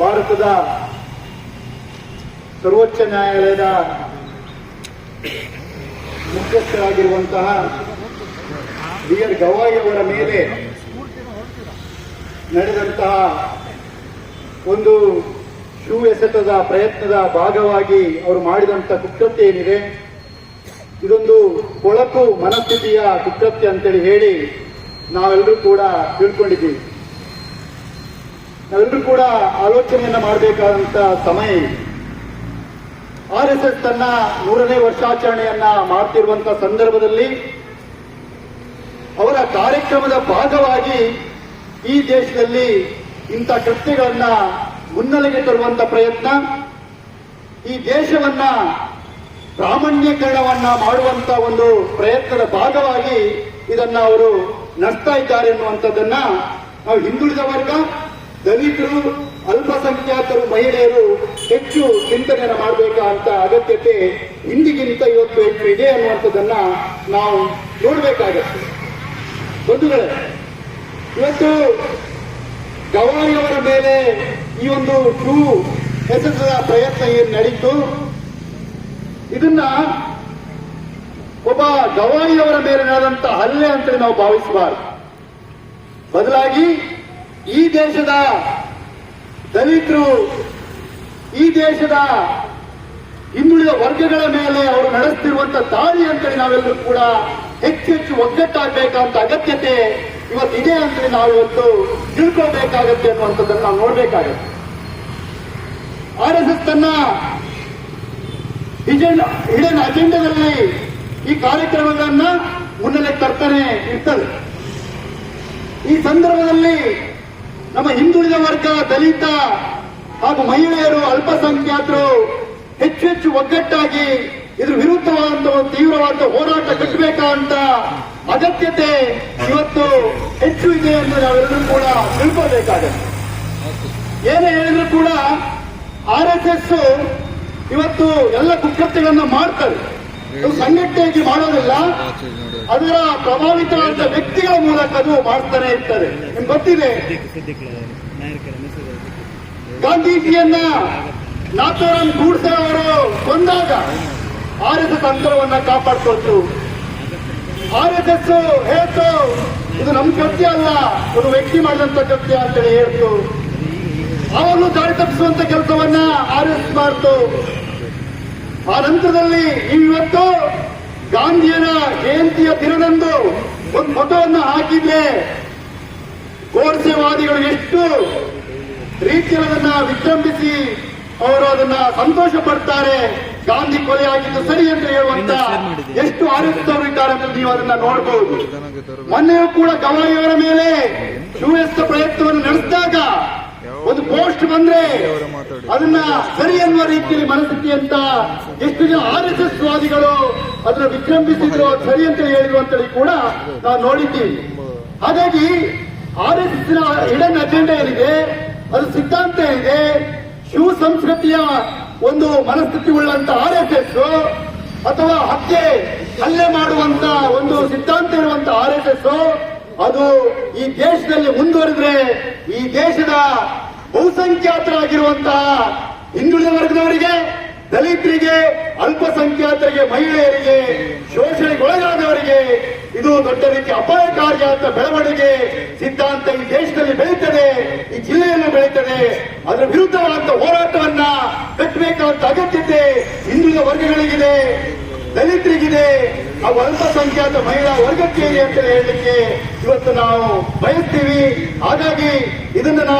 ಭಾರತದ ಸರ್ವೋಚ್ಚ ನ್ಯಾಯಾಲಯದ ಮುಖ್ಯಸ್ಥರಾಗಿರುವಂತಹ ಬಿ ಆರ್ ಗವಾಯಿ ಅವರ ಮೇಲೆ ನಡೆದಂತಹ ಒಂದು ಶೂ ಎಸೆತದ ಪ್ರಯತ್ನದ ಭಾಗವಾಗಿ ಅವರು ಮಾಡಿದಂಥ ಕುಕೃತ್ಯ ಏನಿದೆ? ಇದೊಂದು ಕೊಳಕು ಮನಸ್ಥಿತಿಯ ಕುಕೃತ್ಯ ಅಂತೇಳಿ ಹೇಳಿ ನಾವೆಲ್ಲರೂ ಕೂಡ ತಿಳ್ಕೊಂಡಿದ್ದೀವಿ. ನಾವೆಲ್ಲರೂ ಕೂಡ ಆಲೋಚನೆಯನ್ನ ಮಾಡಬೇಕಾದಂತ ಸಮಯ ಆರ್ ಎಸ್ ಎಸ್ ತನ್ನ ನೂರನೇ ವರ್ಷಾಚರಣೆಯನ್ನ ಮಾಡ್ತಿರುವಂತ ಸಂದರ್ಭದಲ್ಲಿ ಅವರ ಕಾರ್ಯಕ್ರಮದ ಭಾಗವಾಗಿ ಈ ದೇಶದಲ್ಲಿ ಇಂಥ ಕೃತ್ಯಗಳನ್ನ ಮುನ್ನೆಲೆಗೆ ತರುವಂತ ಪ್ರಯತ್ನ, ಈ ದೇಶವನ್ನ ಪ್ರಾಮಾಣ್ಯೀಕರಣವನ್ನ ಮಾಡುವಂತ ಒಂದು ಪ್ರಯತ್ನದ ಭಾಗವಾಗಿ ಇದನ್ನ ಅವರು ನಡೆಸ್ತಾ ಇದ್ದಾರೆ ಎನ್ನುವಂಥದ್ದನ್ನ ನಾವು ಹಿಂದುಳಿದ ವರ್ಗ ದಲಿತರು, ಅಲ್ಪಸಂಖ್ಯಾತರು, ಮಹಿಳೆಯರು ಹೆಚ್ಚು ಚಿಂತನೆಯನ್ನು ಮಾಡಬೇಕಾದಂತ ಅಗತ್ಯತೆ ಇಂದಿಗಿಂತ ಇವತ್ತು ಹೆಚ್ಚು ಇದೆ ಅನ್ನುವಂಥದ್ದನ್ನ ನಾವು ನೋಡಬೇಕಾಗತ್ತೆ. ಬಂಧುಗಳೇ, ಇವತ್ತು ಗವಾಯಿಯವರ ಮೇಲೆ ಈ ಒಂದು ಟ್ರೂ ಎಸೆತದ ಪ್ರಯತ್ನ ಏನು ನಡೀತು? ಇದನ್ನ ಒಬ್ಬ ಗವಾಯಿಯವರ ಮೇಲೆ ನಡೆದಂತ ಹಲ್ಲೆ ಅಂತ ನಾವು ಭಾವಿಸಬಾರದು. ಬದಲಾಗಿ ಈ ದೇಶದ ದಲಿತರು, ಈ ದೇಶದ ಹಿಂದುಳಿದ ವರ್ಗಗಳ ಮೇಲೆ ಅವರು ನಡೆಸ್ತಿರುವಂತ ದಾಳಿ ಅಂತೇಳಿ ನಾವೆಲ್ಲರೂ ಕೂಡ ಹೆಚ್ಚು ಹೆಚ್ಚು ಒಗ್ಗಟ್ಟಾಗಬೇಕಂತ ಅಗತ್ಯತೆ ಇವತ್ತಿದೆ ಅಂತೇಳಿ ನಾವು ಇವತ್ತು ತಿಳ್ಕೊಳ್ಬೇಕಾಗತ್ತೆ ಅನ್ನುವಂಥದ್ದನ್ನು ನಾವು ನೋಡ್ಬೇಕಾಗತ್ತೆ. ಆರ್ ಎಸ್ ಎಸ್ ತನ್ನ ಹಿಡನ್ ಅಜೆಂಡಾದಲ್ಲಿ ಈ ಕಾರ್ಯಕ್ರಮಗಳನ್ನ ಮುನ್ನೆಲೆ ತರ್ತಾನೆ ಇರ್ತದೆ. ಈ ಸಂದರ್ಭದಲ್ಲಿ ನಮ್ಮ ಹಿಂದುಳಿದ ವರ್ಗ, ದಲಿತ ಹಾಗೂ ಮಹಿಳೆಯರು ಅಲ್ಪಸಂಖ್ಯಾತರು ಹೆಚ್ಚು ಹೆಚ್ಚು ಒಗ್ಗಟ್ಟಾಗಿ ಇದ್ರ ವಿರುದ್ಧವಾದಂತ ಒಂದು ತೀವ್ರವಾದ ಹೋರಾಟ ಕಟ್ಟಬೇಕಾ ಅಂತ ಅಗತ್ಯತೆ ಇವತ್ತು ಹೆಚ್ಚು ಇದೆ ಎಂದು ನಾವೆಲ್ಲರೂ ಕೂಡ ತಿಳ್ಕೋಬೇಕಾಗತ್ತೆ ಏನೇ ಹೇಳಿದ್ರು ಕೂಡ ಆರ್ ಎಸ್ ಎಸ್ ಇವತ್ತು ಎಲ್ಲ ಕುಕೃತ್ಯಗಳನ್ನ ಮಾಡ್ತಾರೆ ಸಂಘಟನೆಯಾಗಿ ಮಾಡೋದಿಲ್ಲ. ಅದರ ಪ್ರಭಾವಿತವಾದ ವ್ಯಕ್ತಿಗಳ ಮೂಲಕ ಅದು ಮಾಡ್ತಾನೆ ಇರ್ತಾರೆ ನಿಮ್ಗೆ ಗೊತ್ತಿದೆ? ಗಾಂಧೀಜಿಯನ್ನ ನಾಥೋರಾಮ್ ಗೂಡ್ಸೆ ಅವರು ಕೊಂದಾಗ ಆರ್ ಎಸ್ ಎಸ್ ಅಂತರವನ್ನ ಕಾಪಾಡ್ಕೊಟ್ಟು ಆರ್ ಎಸ್ ಎಸ್ ಹೇಳ್ತು, ಇದು ನಮ್ ಕೃತ್ಯ ಅಲ್ಲ, ಒಂದು ವ್ಯಕ್ತಿ ಮಾಡಿದಂತ ಕೃತ್ಯ ಅಂತೇಳಿ ಹೇಳ್ತು. ಅವನ್ನು ದಾರಿ ತಪ್ಪಿಸುವಂತ ಕೆಲಸವನ್ನ ಆರ್ ಎಸ್ ಮಾಡ್ತು. ಆ ನಂತರದಲ್ಲಿ ಇವತ್ತು ಗಾಂಧಿಯನ ಜಯಂತಿಯ ದಿನದಂದು ಒಂದು ಫೋಟೋವನ್ನು ಹಾಕಿದ್ರೆ ಗೋಡ್ಸೆವಾದಿಗಳು ಎಷ್ಟು ರೀತಿಯಲ್ಲಿ ಅದನ್ನ ವಿಜೃಂಭಿಸಿ ಅವರು ಅದನ್ನ ಸಂತೋಷ ಪಡ್ತಾರೆ ಗಾಂಧಿ ಕೊಲೆ ಆಗಿದ್ದು ಸರಿ ಅಂತ ಹೇಳುವಂತ ಎಷ್ಟು ಆರೋಪಿತವರು ಇದ್ದಾರೆ ಅಂತ ನೀವು ಅದನ್ನ ನೋಡಬಹುದು ಮೊನ್ನೆಯೂ ಕೂಡ ಗವಾಯಿಯವರ ಮೇಲೆ ಸುವ್ಯಸ್ಥ ಪ್ರಯತ್ನವನ್ನು ನಡೆಸಿದಾಗ ಒಂದು ಪೋಸ್ಟ್ ಬಂದ್ರೆ ಅದನ್ನ ಸರಿ ಅನ್ನುವ ರೀತಿಯಲ್ಲಿ ಮನಸ್ಥಿತಿ ಅಂತ ಎಷ್ಟು ಜನ ಆರ್ ಎಸ್ ಎಸ್ ವಾದಿಗಳು ಅದನ್ನ ವಿಜೃಂಭಿಸಿದ್ರು ಸರಿ ಅಂತ ಹೇಳಿದ್ರು ಅಂತೇಳಿ ಕೂಡ ನಾವು ನೋಡಿದ್ದೀವಿ ಹಾಗಾಗಿ R S S hidden agenda ಏನಿದೆ, ಅದು ಸಿದ್ಧಾಂತ ಏನಿದೆ, ಶಿವ ಸಂಸ್ಕೃತಿಯ ಒಂದು ಮನಸ್ಥಿತಿ ಉಳ್ಳಂತ ಆರ್ ಎಸ್ ಎಸ್ ಅಥವಾ ಹತ್ಯೆ, ಹಲ್ಲೆ ಮಾಡುವಂತ ಒಂದು ಸಿದ್ಧಾಂತ ಇರುವಂತ ಆರ್ ಎಸ್ ಎಸ್, ಅದು ಈ ದೇಶದಲ್ಲಿ ಮುಂದುವರೆದ್ರೆ ಈ ದೇಶದ ಬಹುಸಂಖ್ಯಾತರಾಗಿರುವಂತಹ ಹಿಂದುಳಿದ ವರ್ಗದವರಿಗೆ, ದಲಿತರಿಗೆ, ಅಲ್ಪಸಂಖ್ಯಾತರಿಗೆ, ಮಹಿಳೆಯರಿಗೆ, ಶೋಷಣೆಗೊಳಗಾದವರಿಗೆ ಇದು ದೊಡ್ಡ ರೀತಿ ಅಪಾಯಕಾರಿಯಾದ ಬೆಳವಣಿಗೆ ಸಿದ್ಧಾಂತ ಈ ದೇಶದಲ್ಲಿ ಬೆಳೀತದೆ, ಈ ಜಿಲ್ಲೆಯನ್ನು ಬೆಳೀತದೆ. ಅದರ ವಿರುದ್ಧವಾದ ಹೋರಾಟವನ್ನ ಕಟ್ಟಬೇಕಾದ ಅಗತ್ಯತೆ ಹಿಂದುಳಿದ ವರ್ಗಗಳಿಗಿದೆ, ದಲಿತರಿಗಿದೆ ಅವು ಅಲ್ಪಸಂಖ್ಯಾತ ಮಹಿಳಾ ವರ್ಗಕ್ಕೆ ಇದೆ ಅಂತ ಹೇಳಲಿಕ್ಕೆ ಇವತ್ತು ನಾವು ಬಯಸ್ತೀವಿ. ಹಾಗಾಗಿ ಇದನ್ನು